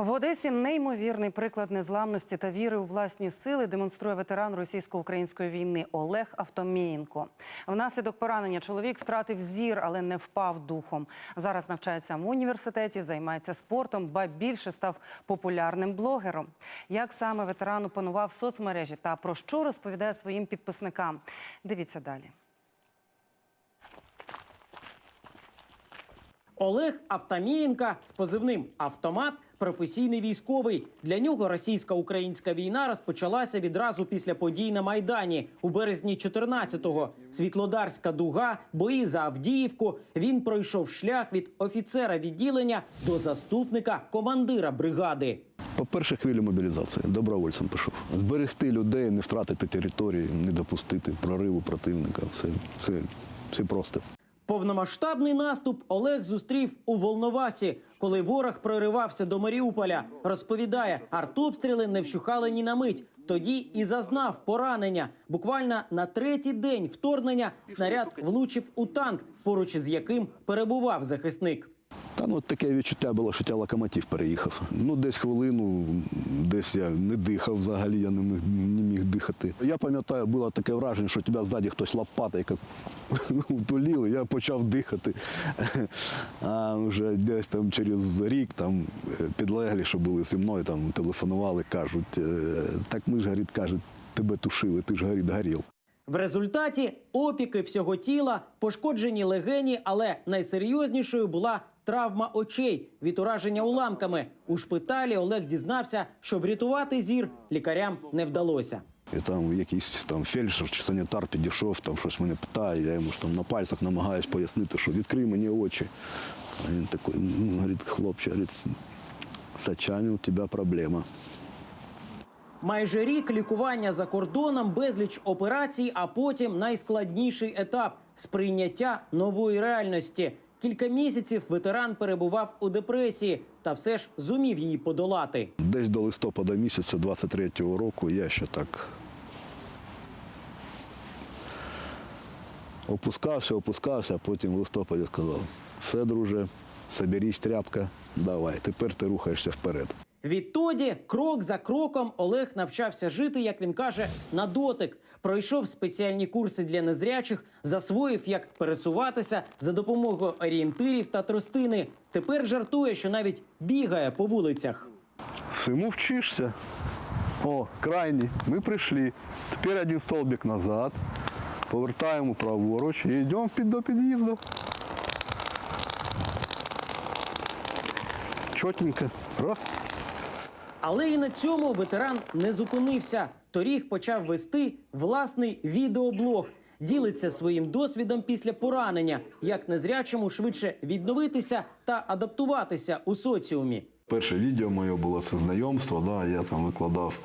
В Одесі неймовірний приклад незламності та віри у власні сили демонструє ветеран російсько-української війни Олег Автомієнко. Внаслідок поранення чоловік втратив зір, але не впав духом. Зараз навчається в університеті, займається спортом, ба більше став популярним блогером. Як саме ветеран опанував соцмережі та про що розповідає своїм підписникам? Дивіться далі. Олег Автомієнка з позивним Автомат професійний військовий. Для нього російсько-українська війна розпочалася відразу після подій на Майдані у березні 14-го. Світлодарська дуга, бої за Авдіївку. Він пройшов шлях від офіцера відділення до заступника командира бригади. По першій хвилі мобілізації добровольцем пішов. Зберегти людей, не втратити території, не допустити прориву противника. Все, все, все просто. Повномасштабний наступ Олег зустрів у Волновасі, коли ворог проривався до Маріуполя. Розповідає, артобстріли не вщухали ні на мить. Тоді і зазнав поранення. Буквально на третій день вторгнення снаряд влучив у танк, поруч із яким перебував захисник. Та ну от таке відчуття було, що тя локомотив переїхав. Ну, десь хвилину, десь я не дихав взагалі, я не міг, не міг дихати. Я пам'ятаю, було таке враження, що тебе ззаді хтось лопатою як утуліли, я почав дихати. А вже десь там через рік там підлеглі, що були зі мною, там телефонували, кажуть, «Е, так ми ж, говорить, кажуть, тебе тушили, ти ж горить горів. В результаті опіки всього тіла, пошкоджені легені, але найсерйознішою була травма очей від ураження уламками. У шпиталі Олег дізнався, що врятувати зір лікарям не вдалося. І там якийсь там фельдшер чи санітар підійшов, там щось мене питає, я йому ж там на пальцях намагаюсь пояснити, що відкрий мені очі. А він такий, «Ну, говорить, хлопче, говорить, з очами у тебе проблема. Майже рік лікування за кордоном, безліч операцій, а потім найскладніший етап сприйняття нової реальності. Кілька місяців ветеран перебував у депресії та все ж зумів її подолати. Десь до листопада місяця 23-го року я ще так опускався, опускався, а потім в листопаді сказав, все, друже, соберись, тряпка, давай, тепер ти рухаєшся вперед. Відтоді, крок за кроком, Олег навчався жити, як він каже, на дотик. Пройшов спеціальні курси для незрячих, засвоїв, як пересуватися за допомогою орієнтирів та тростини. Тепер жартує, що навіть бігає по вулицях. Всему вчишься. О, крайній. Ми прийшли. Тепер один столбик назад. Повертаємо праворуч і йдемо під до під'їзду. Чотенько. Раз. Але і на цьому ветеран не зупинився. Торік почав вести власний відеоблог. Ділиться своїм досвідом після поранення, як незрячому швидше відновитися та адаптуватися у соціумі. Перше відео моє було це знайомство, да, я там викладав.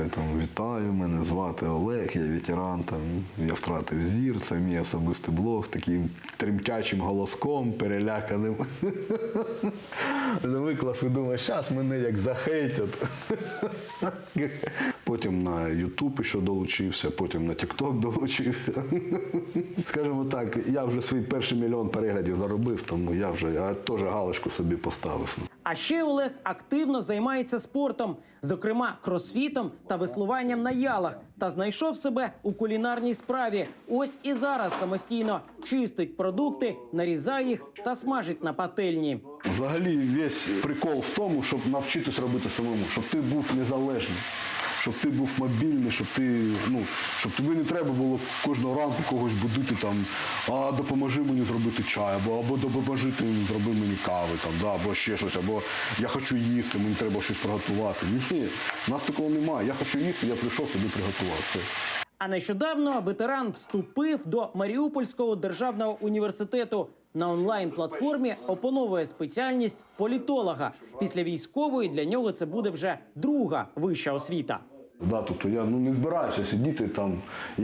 Це там вітаю, мене звати Олег, я ветеран, там, я втратив зір, це мій особистий блог, таким тремтячим голоском, переляканим. Виклав і думаю, зараз мене як захейтять. Ютуб ще долучився, потім на TikTok долучився. Скажімо так, я вже свій перший мільйон переглядів заробив, тому я вже я теж галочку собі поставив. А ще Олег активно займається спортом, зокрема кросфітом та веслуванням на ялах, та знайшов себе у кулінарній справі. Ось і зараз самостійно чистить продукти, нарізає їх та смажить на пательні. Взагалі весь прикол в тому, щоб навчитись робити самому, щоб ти був незалежний, щоб ти був мобільний, щоб ти, ну, щоб тобі не треба було кожного ранку когось будити там, а допоможи мені зробити чай, або, або допоможи ти зроби мені кави, там, да, або ще щось, або я хочу їсти, мені треба щось приготувати. Ні, у нас такого немає. Я хочу їсти, я прийшов тобі приготував. А нещодавно ветеран вступив до Маріупольського державного університету. На онлайн-платформі опановує спеціальність політолога. Після військової для нього це буде вже друга вища освіта. Да, тобто я ну, не збираюся сидіти там і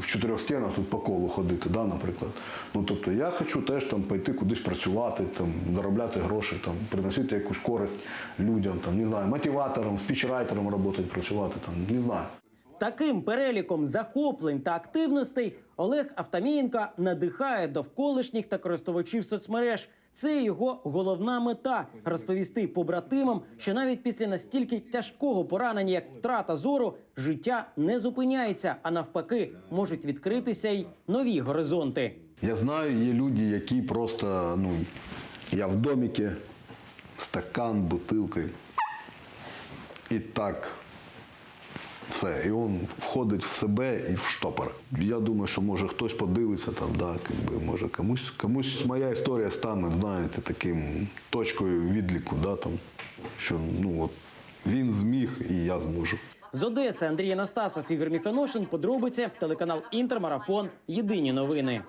в чотирьох стінах тут по колу ходити, да, наприклад. Ну, тобто я хочу теж там пойти кудись працювати, там, заробляти гроші, там, приносити якусь користь людям, там, не знаю, мотиватором, спічрайтером працювати, працювати, там, не знаю. Таким переліком захоплень та активностей Олег Автомієнко надихає довколишніх та користувачів соцмереж. Це його головна мета розповісти побратимам, що навіть після настільки тяжкого поранення, як втрата зору, життя не зупиняється, а навпаки, можуть відкритися й нові горизонти. Я знаю, є люди, які просто, ну, я в доміки, стакан, бутилки. І так. Все, і він входить в себе і в штопор. Я думаю, що може хтось подивиться там, да, якби, може комусь, комусь моя історія стане, знаєте, таким точкою відліку, да, там, що ну, от, він зміг і я зможу. З Одеси Андрій Анастасов, Ігор Міханошин, подробиці, телеканал Інтермарафон. Єдині новини.